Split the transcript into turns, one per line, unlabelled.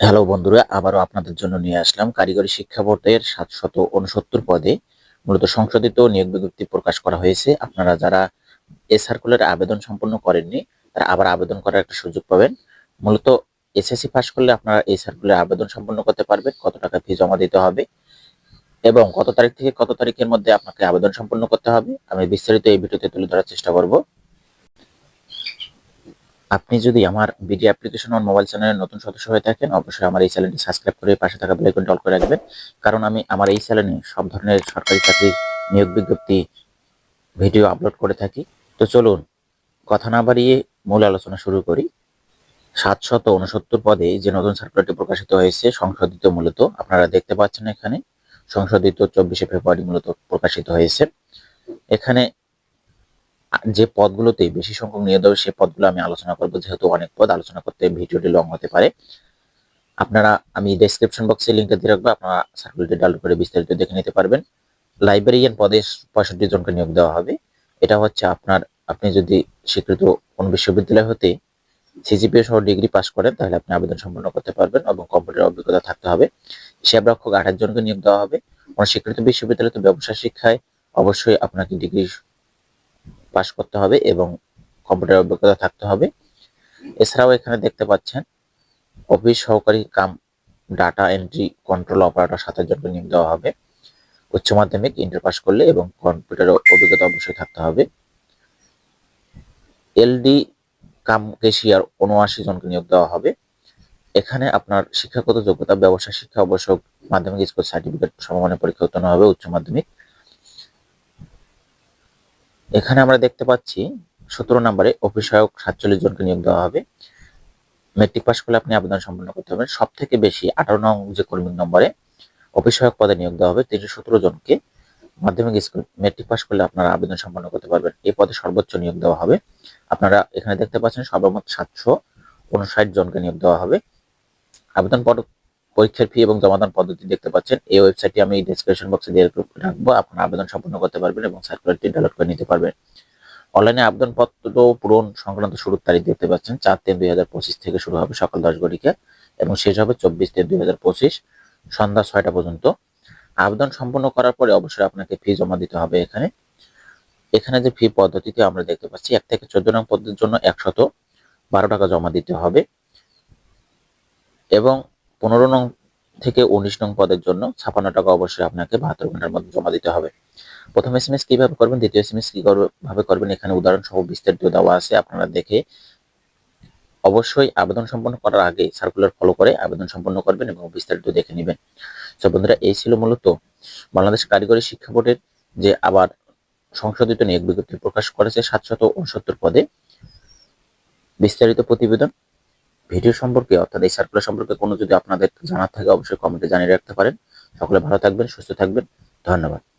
Hello বন্ধুরা, আবারও আপনাদের জন্য নিয়ে আসলাম কারিগরি শিক্ষা বোর্ডের সাতশত উনসত্তর পদে। মূলত সংশোধিত নিয়োগ বিজ্ঞপ্তি প্রকাশ করা হয়েছে। আপনারা যারা এ সার্কুলার আবেদন সম্পন্ন করেননি, তারা আবার আবেদন করার একটা সুযোগ পাবেন। মূলত এসএসসি পাস করলে আপনারা এই সার্কুলার আবেদন সম্পন্ন করতে পারবেন, কত টাকা ফি জমা দিতে হবে এবং কত তারিখ থেকে কত তারিখের মধ্যে আপনাকে আবেদন সম্পন্ন করতে হবে। আমি বিস্তারিত এই ভিডিওতে তুলে ধরার চেষ্টা করব। আপনি যদি আমার বিডি অ্যাপ্লিকেশন অন মোবাইল চ্যানেলের নতুন সদস্য হয়ে থাকেন, অবশ্যই আমার এই চ্যানেলটি সাবস্ক্রাইব করে পাশে থাকা বেল আইকনটি অল করে রাখবেন। কারণ আমি আমার এই চ্যানেলে সব ধরনের সরকারি চাকরির নিয়োগ বিজ্ঞপ্তি ভিডিও আপলোড করে থাকি। তো চলুন, কথা না বাড়িয়ে মূল আলোচনা শুরু করি। সাতশত উনসত্তর পদে যে নতুন সার্কুলারটি প্রকাশিত হয়েছে, সংশোধিত মূলত, আপনারা দেখতে পাচ্ছেন এখানে, সংশোধিত চব্বিশে ফেব্রুয়ারি মূলত প্রকাশিত হয়েছে। এখানে যে পদগুলোতে বেশি সংখ্যক নিয়োগ দেবে, সেই পদগুলো আমি আলোচনা করব, যেহেতু অনেক পদ, আলোচনা করতে ভিডিওটি লং হতে পারে। আপনারা, আমি ডেসক্রিপশন বক্সে লিঙ্কটা দিয়ে রাখব, আপনারা সার্কুলারটি ডাউনলোড করে বিস্তারিত দেখে নিতে পারবেন। লাইব্রেরিয়ান পদে পঁয়ষট্টি জনকে নিয়োগ দেওয়া হবে। এটা হচ্ছে আপনার, আপনি যদি স্বীকৃত কোন বিশ্ববিদ্যালয় হতে সিজিপিএ সহ ডিগ্রি পাস করেন, তাহলে আপনি আবেদন সম্পন্ন করতে পারবেন এবং কম্পিউটার অভিজ্ঞতা থাকতে হবে। হিসাব রক্ষক আঠাশ জনকে নিয়োগ দেওয়া হবে। কোনো স্বীকৃত বিশ্ববিদ্যালয়তে ব্যবসা, শিক্ষায় অবশ্যই আপনাকে ডিগ্রি পাস করতে হবে এবং কম্পিউটার অভিজ্ঞতা থাকতে হবে। এছাড়াও এখানে দেখতে পাচ্ছেন, অফিস সহকারী cum data entry control operator সাথে জনকে নিয়োগ দেওয়া হবে। উচ্চ মাধ্যমিক ইন্টার পাস করলে এবং কম্পিউটার অভিজ্ঞতা অবশ্যই থাকতে হবে। এলডি কাম কেশিয়ার উনআশি জনকে নিয়োগ দেওয়া হবে। এখানে আপনার শিক্ষাগত যোগ্যতা, ব্যবসা, শিক্ষা অবশ্য মাধ্যমিক স্কুল সার্টিফিকেট সমমানের পরীক্ষা উত্তীর্ণ হবে উচ্চ মাধ্যমিক। এখানে আমরা দেখতে পাচ্ছি সতেরো নম্বরে অফিসয়ক সাতচল্লিশ জনকে নিয়োগ দেওয়া হবে। মেট্রিক পাস করলে আপনি আবেদন সম্পন্ন করতে পারবেন। সব থেকে বেশি আঠারো নং যে কর্মী নম্বরে অফিসয়ক পদে নিয়োগ দেওয়া হবে তিনশো সতেরো জনকে মাধ্যমিক স্কুল মেট্রিক পাস করলে আপনারা আবেদন সম্পন্ন করতে পারবেন। এই পদে সর্বোচ্চ নিয়োগ দেওয়া হবে। আপনারা এখানে দেখতে পাচ্ছেন সর্বমোট সাতশো উনষাট জনকে নিয়োগ দেওয়া হবে। আবেদন পরীক্ষার ফি এবং জমাদান পদ্ধতি দেখতে পাচ্ছেন। এই ওয়েবসাইটটি আমি ডিসক্রিপশন বক্সে দিয়ে রাখব। আপনারা আবেদন সম্পন্ন করতে পারবেন এবং সার্কুলারটি ডাউনলোড করে নিতে পারবেন। অনলাইনে আবেদনপত্র পূরণ সংক্রান্ত শুরুর তারিখ দেখতে পাচ্ছেন। চার তিন দুই থেকে শুরু হবে সকাল দশ ঘটিকা এবং শেষ হবে চব্বিশ তিন দুই সন্ধ্যা ছয়টা পর্যন্ত। আবেদন সম্পন্ন করার পরে অবশ্যই আপনাকে ফি জমা দিতে হবে এখানে। এখানে যে ফি পদ্ধতিতে আমরা দেখতে পাচ্ছি, এক থেকে চোদ্দ নং পদের জন্য একশত বারো টাকা জমা দিতে হবে। এবং পনেরো নং থেকে উনিশ নং পদের জন্য ছাপান্ন টাকা অবশ্যই আপনাকে বাহাত্তর ঘণ্টার মধ্যে জমা দিতে হবে। প্রথম এস এম এস কীভাবে করবেন, দ্বিতীয় এস এম এস কীভাবে করবেন, এখানে উদাহরণ সহ বিস্তারিত দেওয়া আছে, আপনারা দেখে অবশ্যই আবেদন সম্পন্ন করার আগে সার্কুলার ফলো করে আবেদন সম্পন্ন করবেন এবং বিস্তারিত দেখে নেবেন। তো বন্ধুরা, এই ছিল মূলত বাংলাদেশ কারিগরি শিক্ষা বোর্ডের যে আবার সংশোধিত নিয়োগ বিজ্ঞপ্তি প্রকাশ করেছে সাতশত উনসত্তর পদে। বিস্তারিত প্রতিবেদন ভিডিও সম্পর্কে অর্থাৎ এই সার্কুলার সম্পর্কে কোনো যদি আপনাদের জানার থাকে, অবশ্যই কমেন্টে জানিয়ে রাখতে পারেন। সকলে ভালো থাকবেন, সুস্থ থাকবেন। ধন্যবাদ।